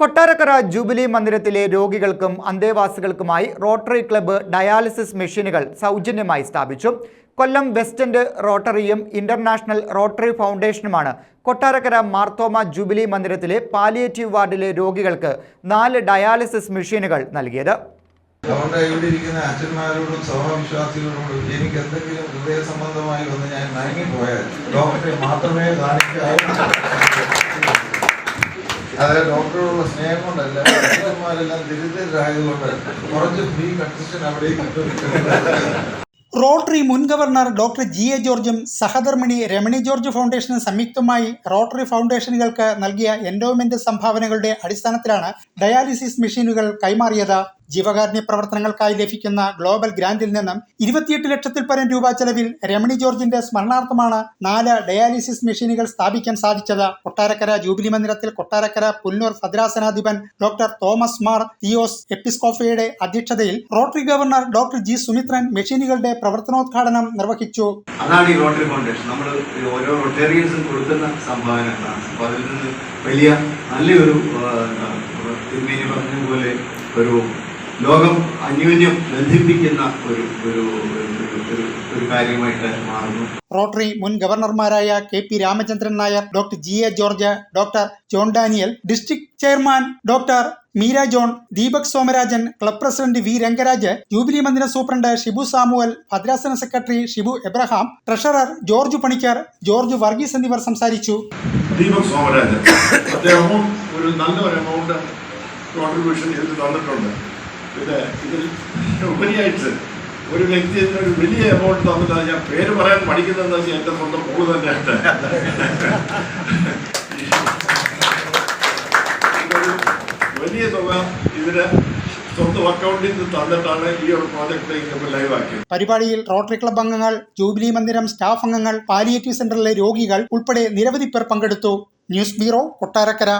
Kottarakkara jubilee മന്ദിരത്തിലെ രോഗികൾക്കും അന്തേവാസികൾക്കുമായി rotary club dialysis മെഷീനുകൾ സൗജന്യമായി സ്ഥാപിച്ചു. കൊല്ലം വെസ്റ്റ് റോട്ടറിയും ഇന്റർനാഷണൽ റോട്ടറി ഫൗണ്ടേഷനുമാണ് കൊട്ടാരക്കര മാർത്തോമ ജൂബിലി മന്ദിരത്തിലെ പാലിയേറ്റീവ് വാർഡിലെ രോഗികൾക്ക് നാല് ഡയാലിസിസ് മെഷീനുകൾ നൽകിയത്. ഇരിക്കുന്ന സഹവിശ്വാസികളോടും എനിക്ക് എന്തെങ്കിലും ഹൃദയ സംബന്ധമായി ഞാൻ ഡോക്ടറെ മാത്രമേ കാണിക്കാവൂ. അത് ഡോക്ടറോടുള്ള സ്നേഹം കൊണ്ടല്ല ഡോക്ടർമാരെല്ലാം ദരിദ്രരായതുകൊണ്ട് കുറച്ച് ഫ്രീ കൺസെഷൻ അവിടേക്ക് റോട്ടറി മുൻ ഗവർണർ ഡോക്ടർ ജി എ ജോർജും സഹധർമ്മിണി രമണി ജോർജ് ഫൗണ്ടേഷനും സംയുക്തമായി റോട്ടറി ഫൗണ്ടേഷനുകൾക്ക് നൽകിയ എൻഡോമെന്റ് സംഭാവനകളുടെ അടിസ്ഥാനത്തിലാണ് ഡയാലിസിസ് മെഷീനുകൾ കൈമാറിയത്. ജീവകാരുണ്യ പ്രവർത്തനങ്ങൾക്കായി ലഭിക്കുന്ന ഗ്ലോബൽ ഗ്രാന്റിൽ നിന്നും ഇരുപത്തിയെട്ട് ലക്ഷത്തിൽ പരം രൂപ ചെലവിൽ രമണി ജോർജിന്റെ സ്മരണാർത്ഥമാണ് നാല് ഡയാലിസിസ് മെഷീനുകൾ സ്ഥാപിക്കാൻ സാധിച്ചത്. കൊട്ടാരക്കര ജൂബിലി മന്ദിരത്തിൽ കൊട്ടാരക്കര പുല്ലൂർ ഭദ്രാസനാധിപൻ ഡോക്ടർ തോമസ് മാർ തിയോസ് എപ്പിസ്കോഫയുടെ അധ്യക്ഷതയിൽ rotary governor doctor G Sumithran മെഷീനുകളുടെ പ്രവർത്തനോദ്ഘാടനം നിർവഹിച്ചു. അതാണ് ഈ റോട്ടറി ഫൗണ്ടേഷൻ. നമ്മൾ ഓരോ റൊട്ടേറിയൻസും കൊടുക്കുന്ന സംഭാവനകളാണ് അപ്പോൾ അതിൽ നിന്ന് വലിയ നല്ലൊരു പറഞ്ഞതുപോലെ ഒരു ലോകം അന്യോന്യം ബന്ധിപ്പിക്കുന്ന ഒരു ഒരു ഒരു- കാര്യമായിട്ട് മാറുന്നു. റോട്ടറി മുൻ ഗവർണർമാരായ K P Ramachandran Nair doctor G A George doctor John Daniel district chairman doctor Meera John Deepak Somarajan club president V Rangaraj jubilee Mandira superintendent Shibu Samuel ഭദ്രാസന secretary Shibu Abraham treasurer George Panicker George Varghese എന്നിവർ സംസാരിച്ചു. ദീപക് സോമരാജൻ. അദ്ദേഹവും ഒരു നല്ല ഒരു amount contribution ചെയ്ത് തന്നിട്ടുണ്ട് പിന്നെ ഇതിൽ ഉപരിയായിട്ട് ഒരു വ്യക്തി ഒരു വലിയ എമൗണ്ട് തന്നിട്ട് ഞാൻ പേര് പറയാൻ പഠിക്കുന്നതെന്ന് വെച്ചാൽ എന്റെ സ്വന്തം മോൾ തന്നെയാണ്. വലിയ തുക ഇതിന് തന്നിട്ടാണ് പരിപാടിയിൽ റോട്ടറി ക്ലബ് അംഗങ്ങൾ ജൂബിലി മന്ദിരം സ്റ്റാഫ് അംഗങ്ങൾ പാലിയേറ്റീവ് സെന്ററിലെ രോഗികൾ ഉൾപ്പെടെ നിരവധി പേർ പങ്കെടുത്തു. News bureau Kottarakkara.